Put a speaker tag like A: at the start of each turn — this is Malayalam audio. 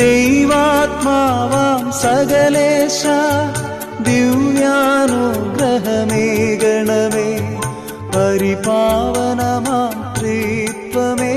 A: ദൈവാത്മാവാം സകലേശ ദിവ്യാനുഗ്രഹമേ ഗണമേ പരിപാവനമാം ത്രിത്വമേ.